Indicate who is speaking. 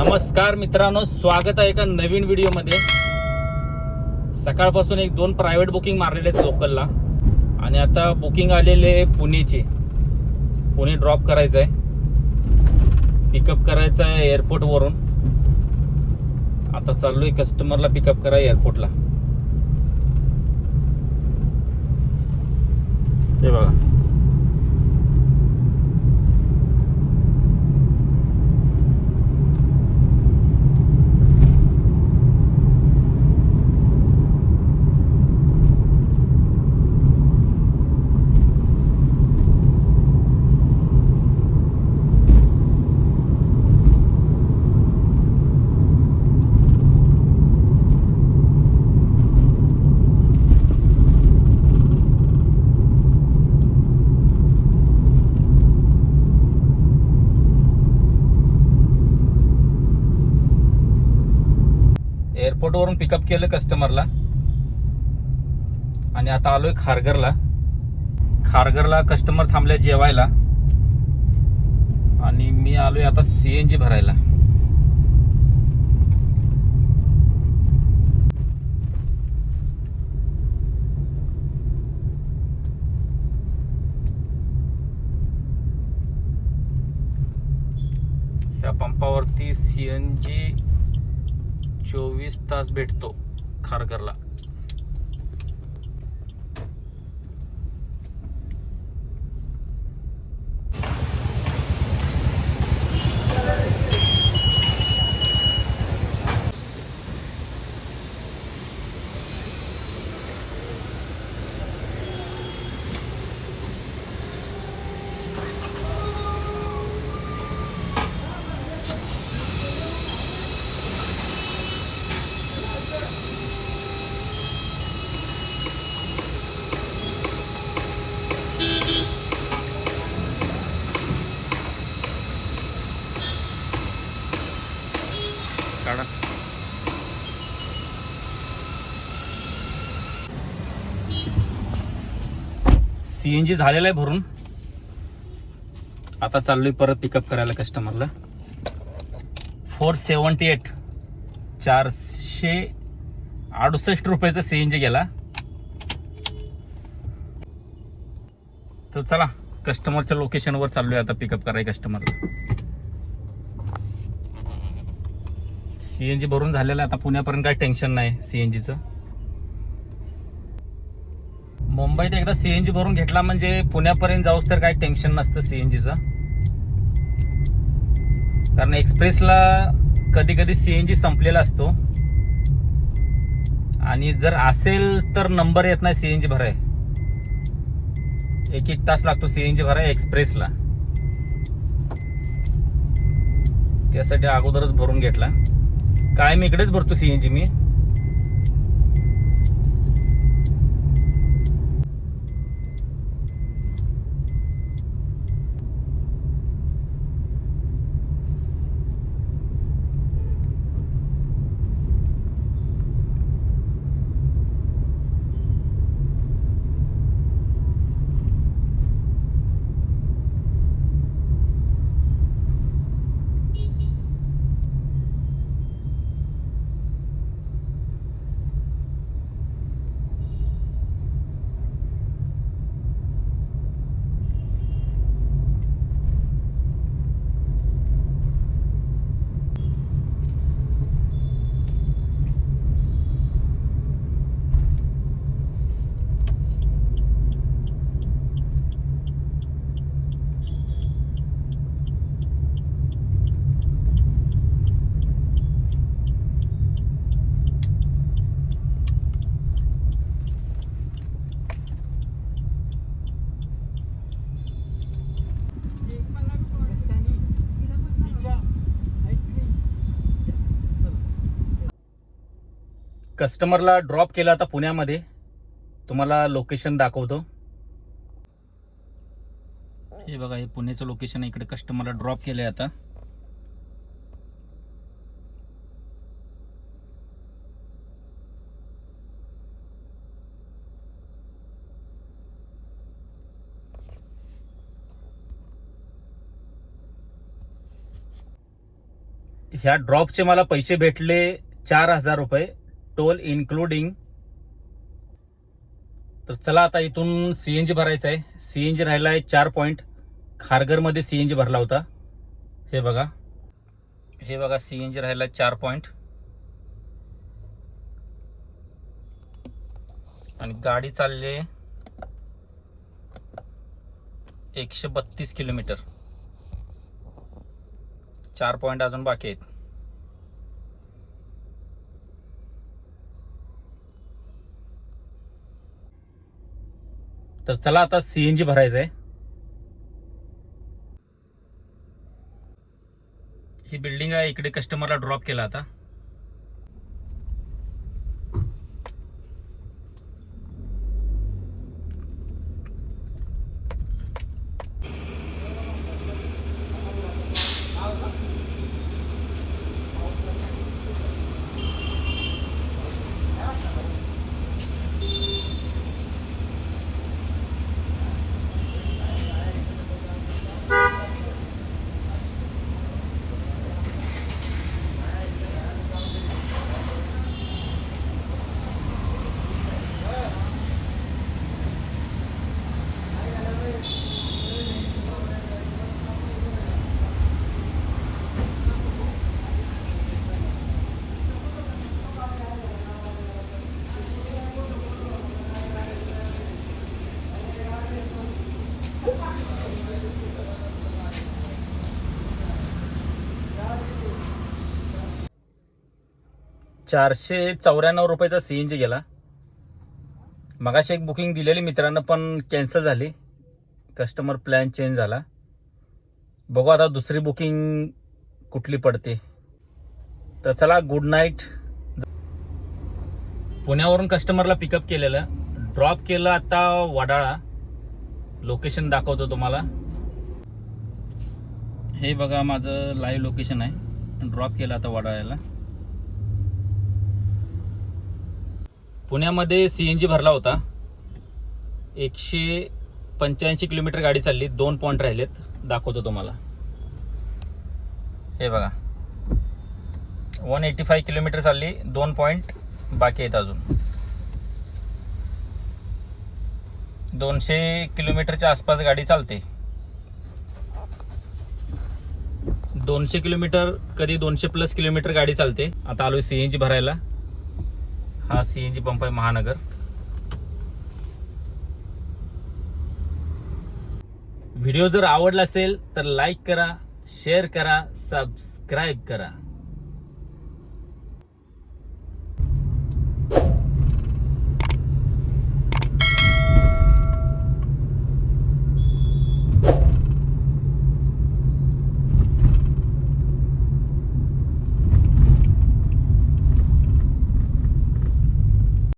Speaker 1: नमस्कार मित्रांनो स्वागत आहे एका नवीन व्हिडिओमध्ये. सकाळपासून एक दोन प्रायव्हेट बुकिंग मारलेले आहेत लोकलला. आणि आता बुकिंग आलेले आहे पुणेचे. पुणे ड्रॉप करायचं आहे पिकअप करायचं आहे एअरपोर्टवरून आता चाललो आहे कस्टमरला पिकअप करा एअरपोर्टला हे बघा. एअरपोर्टवरून पिकअप केलं कस्टमरला आणि आता आलोय खारघरला. खारघरला कस्टमर थांबले जेवायला. आणि मी आलोय आता सी एन जी भरायला. ह्या पंपावरती सीएनजी चोवीस तास भेटतो खारघरला. सीएनजी झालेला आहे भरून. आता चाललोय परत पिकअप करायला कस्टमरला फोर सेवन्टी एट चारशे अडुसष्ट रुपयाचा सीएनजी गेला. तर चला कस्टमरच्या लोकेशनवर चाललोय आता पिकअप कराय कस्टमरला सीएनजी भरून झालेलं आहे. आता पुण्यापर्यंत काही टेन्शन नाही सीएनजीचं. मुंबईत एकदा सीएनजी भरून घेतला म्हणजे पुण्यापर्यंत जाऊस तर काही टेन्शन नसतं सीएनजीचं कारण एक्सप्रेसला कधी कधी सीएनजी संपलेला असतो. आणि जर असेल तर नंबर येत नाही सीएनजी भराय. एक एक तास लागतो सीएनजी भराय एक्सप्रेसला त्यासाठी अगोदरच भरून घेतला. काय मी इकडेच भरतो सीएनजी मी. कस्टमरला ड्रॉप केला आता पुण्यामध्ये. तुम्हाला लोकेशन दाखवतो. हे बघा हे पुण्याचं लोकेशन इकडे कस्टमरला ड्रॉप केलंय आता. ह्या ड्रॉपचे मला पैसे भेटले चार हजार रुपये. टोल इन्क्लुडिंग तर चला आता इथून सी एन जी भरायचं आहे. सी एन जी राहिला आहे चार पॉईंट खारघरमध्ये सी एन जी भरला होता. हे बघा. हे बघा सी एन जी राहिला आहे चार पॉईंट आणि गाडी चालली आहे एकशे बत्तीस किलोमीटर. चार पॉईंट अजून बाकी आहेत. तर चला आता सीएनजी भरायचं आहे ही बिल्डिंग आहे इकडे कस्टमरला ड्रॉप केला आता. चारशे चौऱ्याण्णव रुपयाचा सी एन जी गेला. मगाशी एक बुकिंग दिलेली मित्रांनो पण कॅन्सल झाली. कस्टमर प्लॅन चेंज झाला. बघू आता दुसरी बुकिंग कुठली पडते. तर चला गुड नाईट पुण्यावरून कस्टमरला पिकअप केलेलं. ड्रॉप केलं आता वडाळा. लोकेशन दाखवतो तुम्हाला. हे बघा माझं लाईव्ह लोकेशन आहे. ड्रॉप केलं आता वडाळ्याला. पुण्यामध्ये सी एन जी भरला होता. एकशे पंच्याऐंशी किलोमीटर गाडी चालली. दोन पॉईंट राहिलेत. दाखवतो तुम्हाला. हे बघा. वन एटी फाय किलोमीटर चालली. दोन पॉईंट बाकी आहेत अजून. दोनशे किलोमीटरच्या आसपास गाडी चालते. दोनशे किलोमीटर कधी दोनशे प्लस किलोमीटर गाडी चालते. आता आलो सी एन जी भरायला. हा सी एन जी पंप आहे महानगर. व्हिडिओ जर आवडला असेल तर लाईक करा शेअर करा सबस्क्राईब करा.